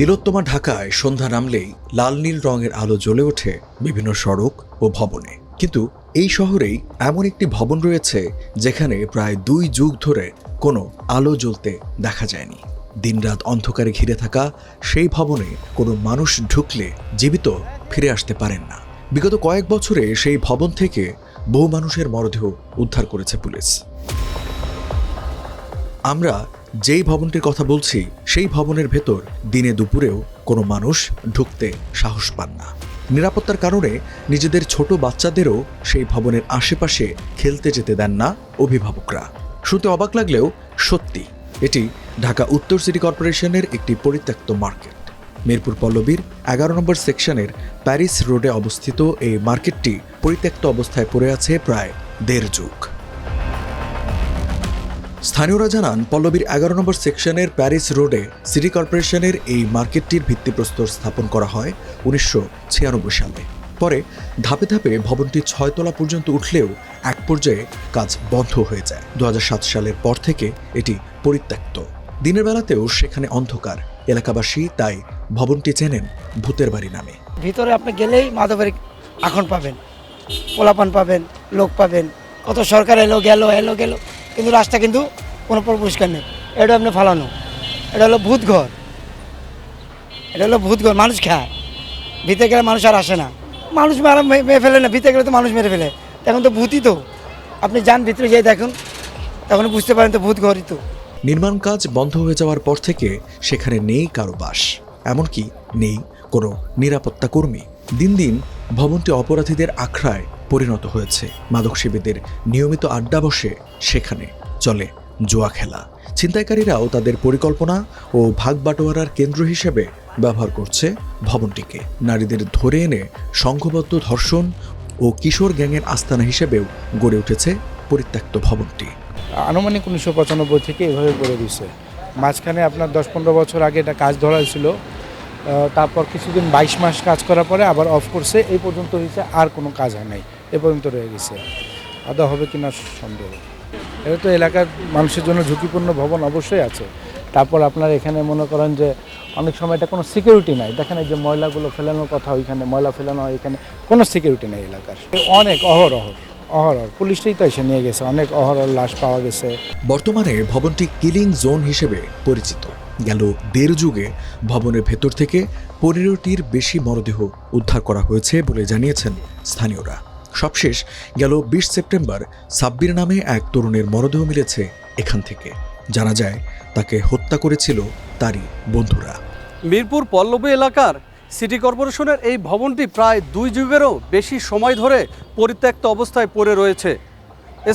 তিলোত্তমা ঢাকায় সন্ধ্যা নামলেই লাল নীল রঙের আলো জ্বলে ওঠে বিভিন্ন সড়ক ও ভবনে। কিন্তু এই শহরেই এমন একটি ভবন রয়েছে যেখানে প্রায় দুই যুগ ধরে কোনো আলো জ্বলতে দেখা যায়নি। দিনরাত অন্ধকারে ঘিরে থাকা সেই ভবনে কোনো মানুষ ঢুকলে জীবিত ফিরে আসতে পারেন না। বিগত কয়েক বছরে সেই ভবন থেকে বহু মানুষের মরদেহ উদ্ধার করেছে পুলিশ। আমরা যেই ভবনটির কথা বলছি, সেই ভবনের ভেতর দিনে দুপুরেও কোনো মানুষ ঢুকতে সাহস পান না। নিরাপত্তার কারণে নিজেদের ছোট বাচ্চাদেরও সেই ভবনের আশেপাশে খেলতে যেতে দেন না অভিভাবকরা। শুনতে অবাক লাগলেও সত্যি, এটি ঢাকা উত্তর সিটি কর্পোরেশনের একটি পরিত্যক্ত মার্কেট। মিরপুর পল্লবীর এগারো নম্বর সেকশনের প্যারিস রোডে অবস্থিত এই মার্কেটটি পরিত্যক্ত অবস্থায় পড়ে আছে প্রায় দেড় যুগ। স্থানীয়রা জানান, পল্লবীর এগারো নম্বর সেকশনের প্যারিস রোডে সিটি কর্পোরেশনের এই মার্কেটটির ভিত্তিপ্রস্তর স্থাপন করা হয় উনিশশো ছিয়ানব্বই সালে। পরে ধাপে ধাপে ভবনটি ছয়তলা পর্যন্ত উঠলেও এক পর্যায়ে কাজ বন্ধ হয়ে যায়। দুহাজার সাত সালের পর থেকে এটি পরিত্যক্ত। দিনের বেলাতেও সেখানে অন্ধকার। এলাকাবাসী তাই ভবনটি চেনেন ভূতের বাড়ি নামে। ভিতরে আপনি গেলেই মাধবের এখন পাবেন, পোলাপান পাবেন, লোক পাবেন। কত সরকার এলো, গেল এলো, গেল। কিন্তু রাস্তা কিন্তু কোনো পরিষ্কার নেই। এটা আপনি ফালানো। এটা হলো ভূত ঘর। এটা হলো ভূত ঘর। মানুষ খায়। ভিতরে গেলে মানুষ আর আসে না। মানুষ মারা মেরে ফেলে না। ভিতরে গেলে তো মানুষ মেরে ফেলে। এখন তো ভূতই তো। আপনি যান ভিতরে যেয়ে দেখুন। তখন বুঝতে পারেন তো ভূত ঘরই তো। নির্মাণ কাজ বন্ধ হয়ে যাওয়ার পর থেকে সেখানে নেই কারও বাস। এমনকি নেই কোনো নিরাপত্তা কর্মী। দিন দিন ভবনটি অপরাধীদের আখড়ায় পরিণত হয়েছে। মাদকসেবীদের নিয়মিত আড্ডা বসে সেখানে চলে জুয়া খেলা। ছিনতাইকারীরাও তাদের পরিকল্পনা ও ভাগ বাটোয়ারার কেন্দ্র হিসেবে ব্যবহার করছে ভবনটিকে। নারীদের ধরে এনে সংঘবদ্ধ ধর্ষণ ও কিশোর গ্যাংয়ের আস্তানা হিসেবেও গড়ে উঠেছে পরিত্যক্ত ভবনটি। আনুমানিক উনিশশো পঁচানব্বই থেকে এভাবে গড়ে দিছে মাঝখানে আপনার দশ পনেরো বছর আগে এটা কাজ ধরা হয়েছিল। তারপর কিছুদিন বাইশ মাস কাজ করার পরে আবার অফ করছে। এই পর্যন্ত হয়েছে, আর কোনো কাজ হয় নাই। এ পর্যন্ত রয়ে গেছে। আদা হবে কিনা সন্দেহ। এটা তো এলাকার মানুষের জন্য ঝুঁকিপূর্ণ ভবন অবশ্যই আছে। তারপর আপনার এখানে মনে করেন যে অনেক সময় এটা কোনো সিকিউরিটি নাই। দেখেন এই যে ময়লাগুলো ফেলানোর কথা ওইখানে ময়লা ফেলানো হয়, এখানে কোনো সিকিউরিটি নেই এলাকার। অনেক অহরহ অহরহ। পুলিশটাই তো এসে নিয়ে গেছে, অনেক অহরহ লাশ পাওয়া গেছে। বর্তমানে ভবনটি কিলিং জোন হিসেবে পরিচিত। গেল দেড় যুগে ভবনের ভেতর থেকে পনেরোটির বেশি মরদেহ উদ্ধার করা হয়েছে বলে জানিয়েছেন স্থানীয়রা। সবশেষ গেল বিশ সেপ্টেম্বর। সাব্বির নামে এক তরুণের মরদেহ মিলেছে এখান থেকে। জানা যায়, তাকে হত্যা করেছিল তারই বন্ধুরা। মিরপুর পল্লবী এলাকার সিটি কর্পোরেশনের এই ভবনটি প্রায় দুই যুগেরও বেশি সময় ধরে পরিত্যক্ত অবস্থায় পড়ে রয়েছে।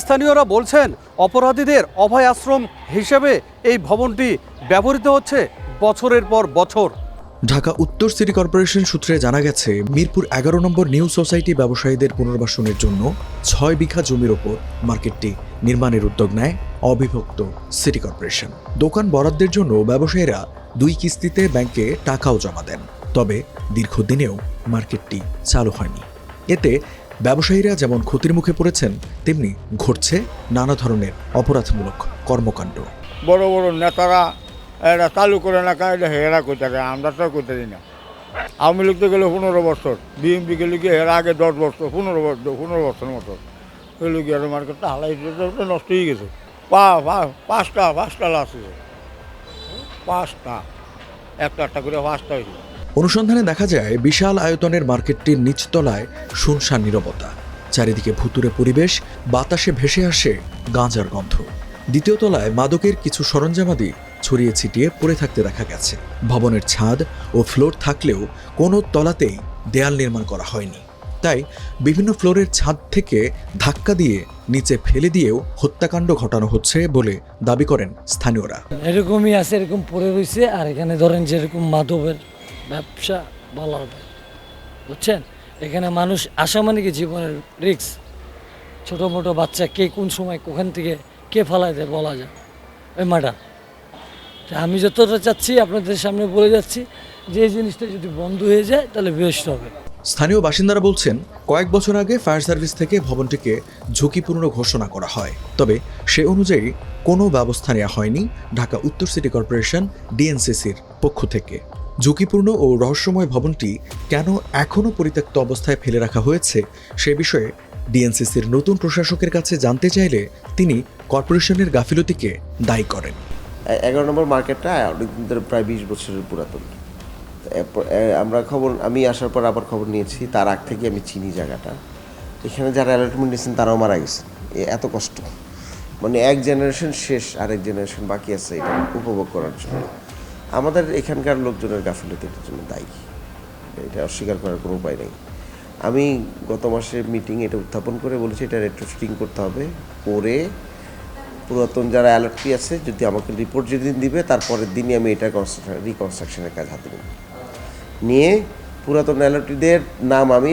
স্থানীয়রা বলছেন, অপরাধীদের অভয় আশ্রম হিসেবে এই ভবনটি ব্যবহৃত হচ্ছে বছরের পর বছর। ঢাকা উত্তর সিটি কর্পোরেশন সূত্রে জানা গেছে, মিরপুর এগারো নম্বর নিউ সোসাইটি ব্যবসায়ীদের পুনর্বাসনের জন্য ছয় বিঘা জমির ওপর মার্কেটটি নির্মাণের উদ্যোগ নেয় অবিভক্ত সিটি কর্পোরেশন। দোকান বরাদ্দের জন্য ব্যবসায়ীরা দুই কিস্তিতে ব্যাংকে টাকাও জমা দেন, তবে দীর্ঘদিনেও মার্কেটটি চালু হয়নি। এতে ব্যবসায়ীরা যেমন ক্ষতির মুখে পড়েছেন, তেমনি ঘটছে নানা ধরনের অপরাধমূলক কর্মকাণ্ড। বড় বড় নেতারা এটা চালু করে না এটা হেরা পারে আমরা তো দিই না। আওয়ামী লীগ তো গেলে পনেরো বছর বিএমপি গেলে গিয়ে এর আগে দশ বছর, পনেরো বছর পনেরো বছর মতো। গেলে গিয়ে মার্কেটটা হালাই নষ্ট হয়ে গেছে। পা পাঁচটা পাঁচটা লাশ পাঁচটা, একটা একটা করে পাঁচটা হয়েছে। অনুসন্ধানে দেখা যায়, বিশাল আয়তনের মার্কেটটির নিচতলায় শুনশান নীরবতা। চারিদিকে ভুতুরে পরিবেশ, বাতাসে ভেসে আসে গাঁজার গন্ধ। দ্বিতীয় তলায় মাদকের কিছু সরঞ্জামাদি ছড়িয়ে ছিটিয়ে পড়ে থাকতে দেখা গেছে। ভবনের ছাদ ও ফ্লোর থাকলেও কোনো তলাতেই দেয়াল নির্মাণ করা হয়নি। তাই বিভিন্ন ফ্লোরের ছাদ থেকে ধাক্কা দিয়ে নিচে ফেলে দিয়েও হত্যাকাণ্ড ঘটানো হচ্ছে বলে দাবি করেন স্থানীয়রা। এরকমই আছে, এরকম পড়ে রয়েছে, আর এখানে ধরেন যেরকম মাদকের ব্যবসা বলা হবে বুঝছেন? এখানে মানুষ আসা মানে কি জীবনের রিক্স ছোট মোটো বাচ্চা কে কোন সময় কোখান থেকে কে ফালাই দেয় বলা যায়। ওই মাটা আমি যতটা চাচ্ছি, আপনাদের সামনে বলে যাচ্ছি যে এই জিনিসটা যদি বন্ধ হয়ে যায়, তাহলে বেস্ট হবে। স্থানীয় বাসিন্দারা বলছেন, কয়েক বছর আগে ফায়ার সার্ভিস থেকে ভবনটিকে ঝুঁকিপূর্ণ ঘোষণা করা হয়। তবে সে অনুযায়ী কোনো ব্যবস্থা নেওয়া হয়নি ঢাকা উত্তর সিটি কর্পোরেশন ডিএনসিসির পক্ষ থেকে। ঝুঁকিপূর্ণ ও রহস্যময় ভবনটি কেন এখনও পরিত্যক্ত অবস্থায় ফেলে রাখা হয়েছে, সে বিষয়ে ডিএনসিসির নতুন প্রশাসকের কাছে জানতে চাইলে তিনি কর্পোরেশনের গাফিলতিকে দায়ী করেন। এগারো নম্বর মার্কেটটা প্রায় বিশ বছরের পুরাতন। আমরা খবর, আমি আসার পর আবার খবর নিয়েছি, তার আগ থেকে আমি চিনি জায়গাটা। এখানে যারা অ্যালটমেন্ট নিয়েছেন, তারাও মারা গেছে। এত কষ্ট। মানে এক জেনারেশন শেষ, আরেক জেনারেশন বাকি আছে এটা উপভোগ করার জন্য। আমাদের এখানকার লোকজনের গাফিলতি এটার জন্য দায়ী। এটা অস্বীকার করার কোনো উপায় নেই। আমি গত মাসে মিটিং এটা উত্থাপন করে বলেছি, এটা রেট্রোফিটিং করতে হবে, করে পুরাতন যারা অ্যালার্টটি আছে, যদি আমাকে রিপোর্ট যেদিন দিবে, তারপরের দিনই আমি এটা রিকনস্ট্রাকশনের কাজ হাতে নেব। নিয়ে পুরাতন অ্যালার্টিদের নাম আমি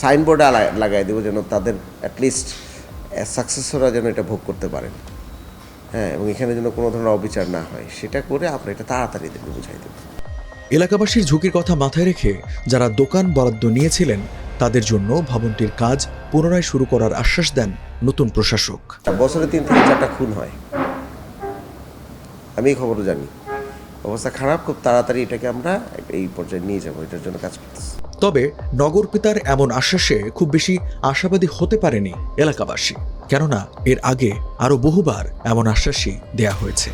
সাইনবোর্ডে লাগাই দেবো যেন তাদের অ্যাটলিস্ট সাকসেসররা যেন এটা ভোগ করতে পারেন। হ্যাঁ এবং এখানে যেন কোনো ধরনের অবিচার না হয়। সেটা করে আমরা এটা তাড়াতাড়ি দেবো বুঝাই দেবো এলাকাবাসীর ঝুঁকির কথা মাথায় রেখে যারা দোকান বরাদ্দ নিয়েছিলেন তাদের জন্য ভবনটির কাজ পুনরায় শুরু করার আশ্বাস দেন নতুন প্রশাসক। বছরে তিন থেকে চারটা খুন হয়। আমি এই খবরও জানি। অবস্থা খারাপ খুব তাড়াতাড়ি এটাকে আমরা এই পর্যায়ে নিয়ে যাব এটার জন্য কাজ করতেছি। তবে নগর পিতার এমন আশ্বাসে খুব বেশি আশাবাদী হতে পারেনি এলাকাবাসী কেননা এর আগে আরও বহুবার এমন আশ্বাসই দেয়া হয়েছে।